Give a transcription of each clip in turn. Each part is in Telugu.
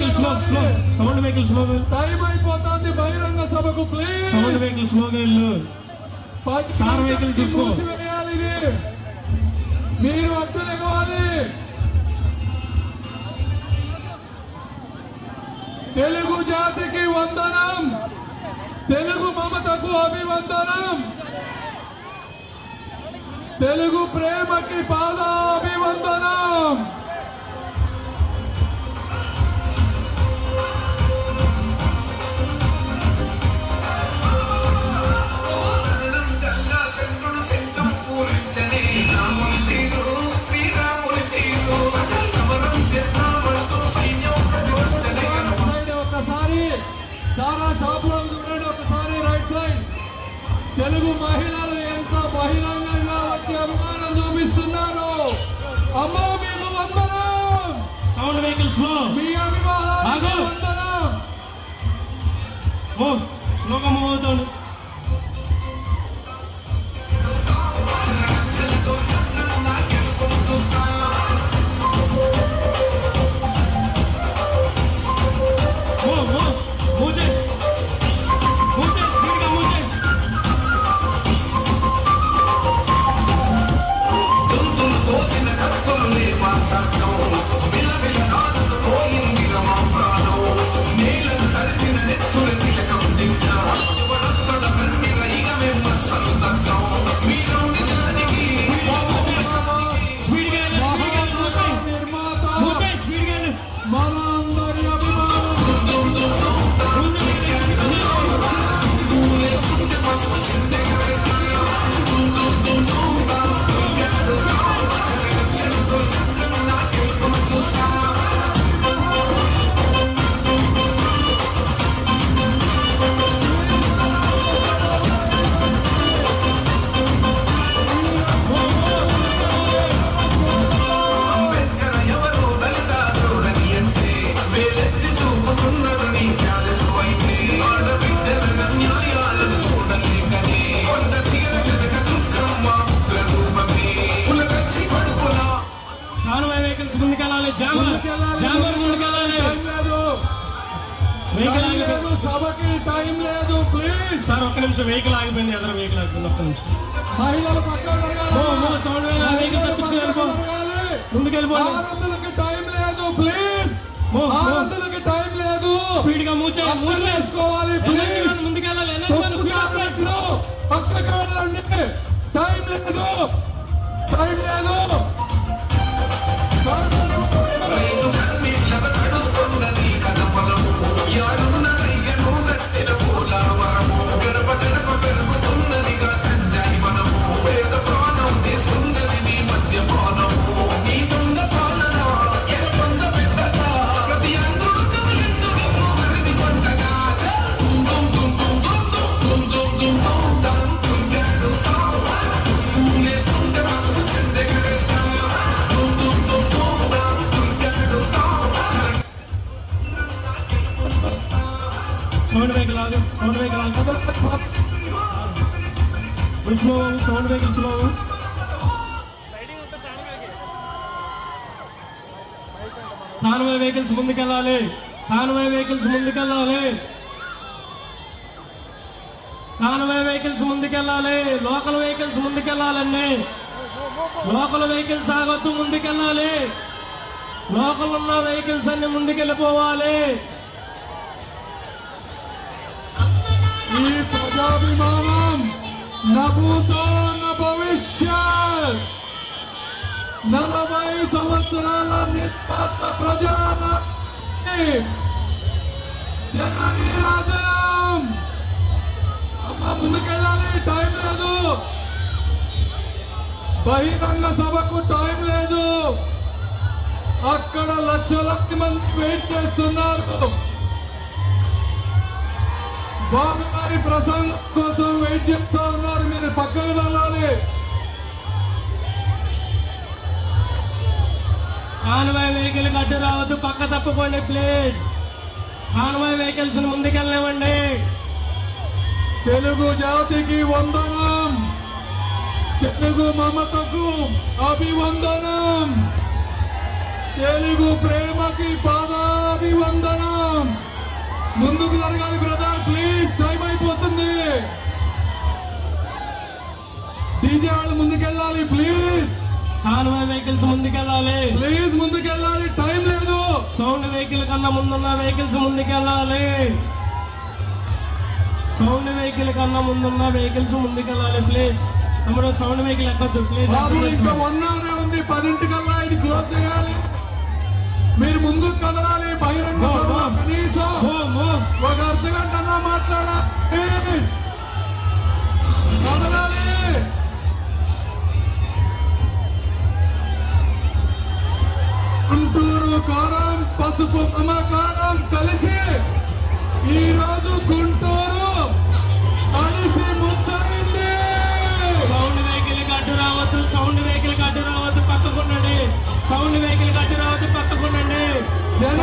Vehicle slow slow sound vehicle slow time అయిపోతుంది బహిరంగ సభకు ప్లీజ్ సౌండ్ వెహికల్ స్లోగా వెళ్ళు. సార్ వెహికల్ చూసుకో. మీరు అడ్డులు ఎగవాలి తెలుగు జాతికి వందనం. తెలుగు మమతకు అభివందనం. తెలుగు ప్రేమకి పాదాభివందనం. Michael's Law. Miami Mahal. Michael. Oh, slow. లేదు టైం లేదు ప్లీజ్ సార్ ఒక్క నిమిషం వెహికల్ ఆగిపోయింది ఎదురు వెహికల్ ఆగిపోయింది ఒక్క నిమిషం. మహిళలు పక్కన వెహికల్ తప్పించుకో టైం లేదు ప్లీజ్ ఆనందులకి టైం లేదు. స్పీడ్గా మూచే. మూసేసుకోవాలి ప్లీజ్ ముందుకెళ్ళాలి పక్కకి వెళ్ళండి. టైం లేదు. టైం లేదు. వెహికల్స్ ముందుకెళ్ళాలి. కాన్వై వెహికల్స్ ముందుకెళ్ళాలి. కాన్వై వెహికల్స్ ముందుకెళ్ళాలి. లోకల్ వెహికల్స్ ముందుకెళ్ళాలండి. లోకల్ వెహికల్స్ ఆగొద్దు ముందుకెళ్ళాలి. లోకల్ ఉన్న వెహికల్స్ అన్ని ముందుకెళ్ళిపోవాలి. ఈ ప్రజాభిమానం నభూతో భవిష్యత్. నలభై సంవత్సరాల నిష్పాత్ర ప్రజల ముందుకెళ్ళాలి టైం లేదు. బహిరంగ సభకు టైం లేదు. అక్కడ లక్షల మంది వెయిట్ చేస్తున్నారు. బాబు గారి ప్రసంగం కోసం వెయిట్ చేస్తా ఉన్నారు. మీరు పక్కకు వెళ్ళాలి. కాన్వాయ్ వెహికల్ అడ్డు రావద్దు పక్క తప్పుకోండి ప్లీజ్ కాన్వాయ్ వెహికల్స్ ముందుకెళ్ళనివ్వండి. తెలుగు జాతికి వందనం. తెలుగు మమతకు అభివందనం. తెలుగు ప్రేమకి పాదాభివందనం. ముందుకు జరగాలి బ్రదర్ ప్లీజ్ టైం అయిపోతుంది. డీజే వాళ్ళు ముందుకెళ్ళాలి ప్లీజ్ కాన్వాయ్ వెహికల్స్ ముందుకెళ్ళాలి. ప్లీజ్ ముందుకెళ్ళాలి. టైం లేదు. సౌండ్ వెహికల్ కన్నా ముందున్న వెహికల్స్ ముందుకెళ్ళాలి. సౌండ్ వెహికల్ కన్నా ముందున్న వెహికల్స్ ముందుకెళ్ళాలి ప్లీజ్ తమ్ముడు సౌండ్ వెహికల్ ఎక్కొద్దు ప్లీజ్ బాబు ఇంకా వన్ అవరే ఉంది. పదింటికల్లా ఇది క్లోజ్ చేయాలి. మీరు ముందుకు కదలాలి. బహిరంగ సభ కనీసం ఒక అర్ధ గంట మాట్లాడాలి. గుంటూరు కారం పసుపు మమకారం కలిసి ఈ రోజు గుంటూరు కలిసి ముద్దయింది. సౌండ్ వెహికల్ అడ్డు రావద్దు సౌండ్ వెహికల్ అడ్డు రావద్దు పక్కకుండండి సౌండ్ వెహికల్ అడ్డు రావద్దు పక్కకుండండి జన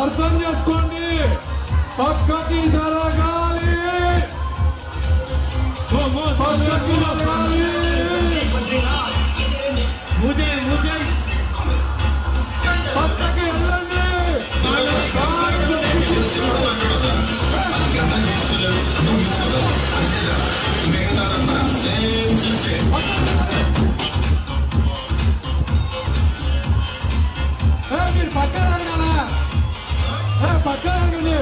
అర్థం చేసుకోండి పక్కకి జరగాలి మో మో సౌండ్ వ్యాన్ పక్కకి జరగాలి పక్కన రండి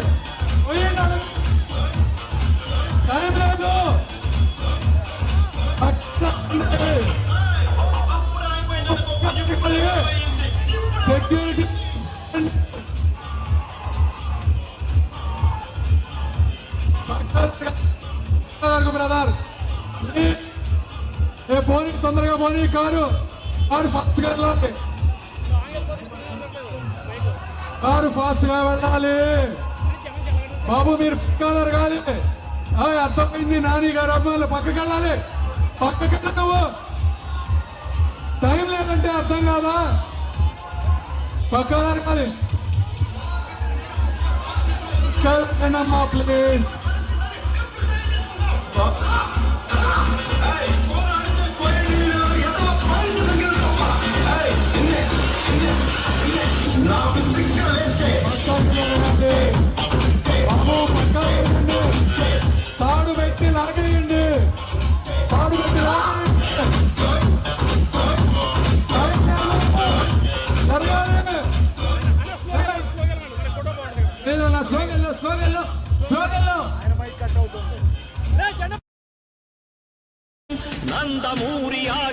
పోయండి టైం లేదు సెక్యూరిటీ బ్రదర్ ఏ పోనీ తొందరగా పోనీ కారు కారు ఫస్ట్గా కారు ఫాస్ట్గా వెళ్ళాలి. బాబు మీరు కలర్ కాలి అర్థమైంది నాని గారు అమ్మాయిలు పక్కకి వెళ్ళాలి. పక్కకి వెళ్ళవు. టైం లేదంటే అర్థం కాదా? పక్కన కాలి అమ్మా ప్లీజ్.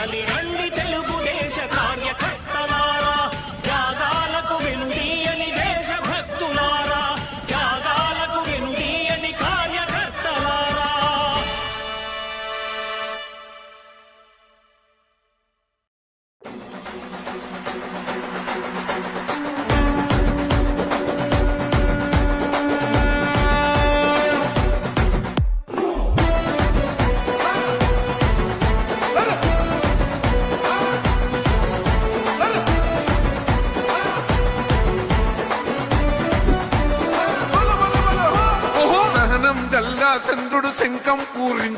Saliré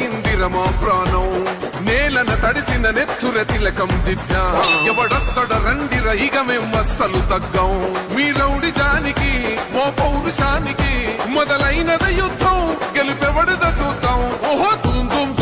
విలవిలలాడుతూ ప్రాణం. నేలన తడిసిన నెత్తుర తిలకం దిద్దా. ఎవడొస్తడ రండిర ఇక మేము అస్సలు తగ్గం. మీ రౌడి జానికి మో పౌరుషానికి మొదలైనద యుద్ధం. గెలుపెవడద చూద్దాం. ఓహో తుందుం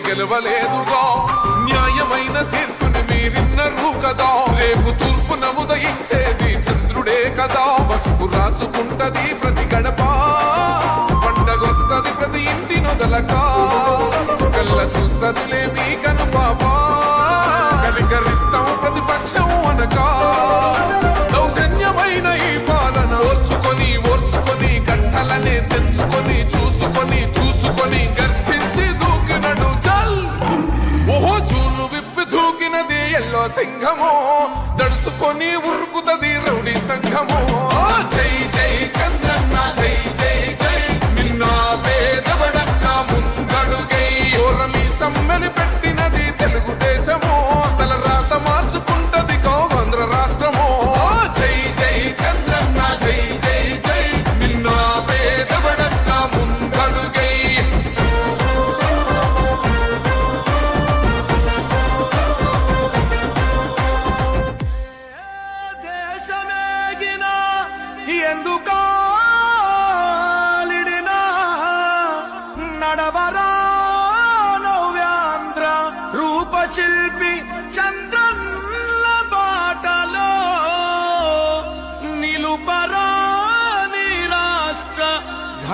గెలవలేదుగా. న్యాయమైన తీర్పుని మీరిన్నరు కదా. రేపు తూర్పు నముదయించేది చంద్రుడే కదా. పసుపు రాసుకుంటది ప్రతి గడప. పండగొస్తది ప్రతి ఇంటి నొదలక. కళ్ళ చూస్తదిలే మీ కను పాప కనికరిస్తాం ప్రతిపక్షం అనక దౌర్జన్యమైన ఈ పాలన ఓర్చుకొని ఓర్చుకొని గంటలనే తెచ్చుకొని చూసుకొని చూసుకొని గర్జించి సింహము దడుసుకొని ఉర్రు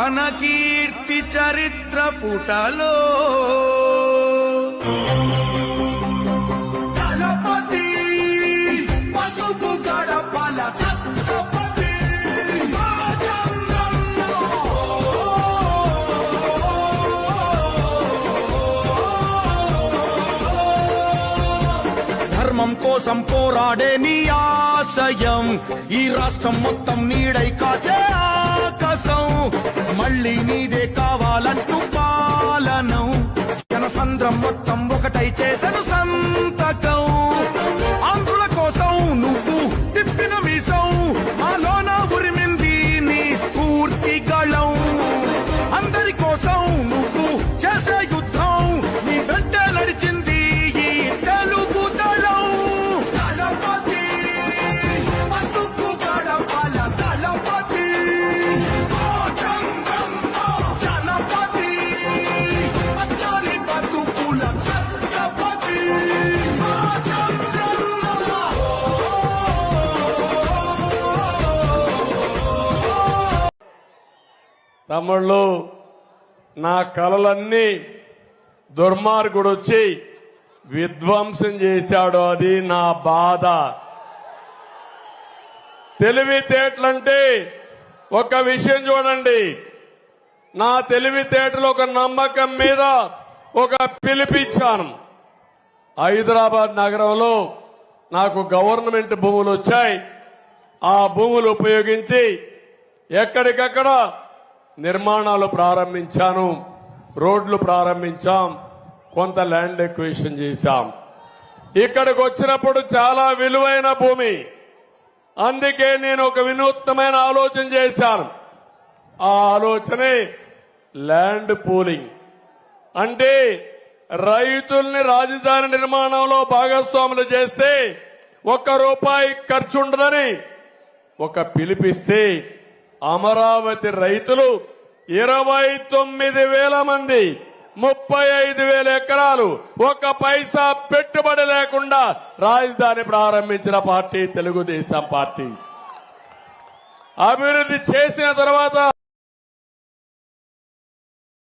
ఘన కీర్తి చరిత్ర పుటలో గణపతి పసుపు గడపల ఛత్రపతి రాజంగంలో. ధర్మం కోసం పోరాడే నీ ఆశయం ఈ రాష్ట్రం మొత్తం నీడై కాచే ఆకాశం మళ్ళీ నీదే కావాలంటూ పాలనం. జనసంద్రం మొత్తం ఒకటై చేసను. తమ్ముళ్ళు నా కలలన్నీ దుర్మార్గుడు వచ్చి విధ్వంసం చేశాడు. అది నా బాధ. తెలివితేటలంటే ఒక విషయం చూడండి. నా తెలివితేటలు ఒక నమ్మకం మీద ఒక పిలిపిచ్చాను. హైదరాబాద్ నగరంలో నాకు గవర్నమెంట్ భూములు వచ్చాయి ఆ భూములు ఉపయోగించి ఎక్కడికక్కడ నిర్మాణాలు ప్రారంభించాను రోడ్లు ప్రారంభించాం కొంత ల్యాండ్ ఎక్వేషన్ చేశాం. ఇక్కడికి వచ్చినప్పుడు చాలా విలువైన భూమి. అందుకే నేను ఒక వినూత్నమైన ఆలోచన చేశాను. ఆ ఆలోచనే ల్యాండ్ పూలింగ్. అంటే రైతుల్ని రాజధాని నిర్మాణంలో భాగస్వాములు చేస్తే ఒక్క రూపాయి ఖర్చు ఉండదని ఒక పిలిపిస్తే అమరావతి రైతులు ఇరవై తొమ్మిది వేల మంది ముప్పై ఐదు వేల ఎకరాలు ఒక పైసా పెట్టుబడి లేకుండా రాజధాని ప్రారంభించిన పార్టీ తెలుగుదేశం పార్టీ. అభివృద్ధి చేసిన తర్వాత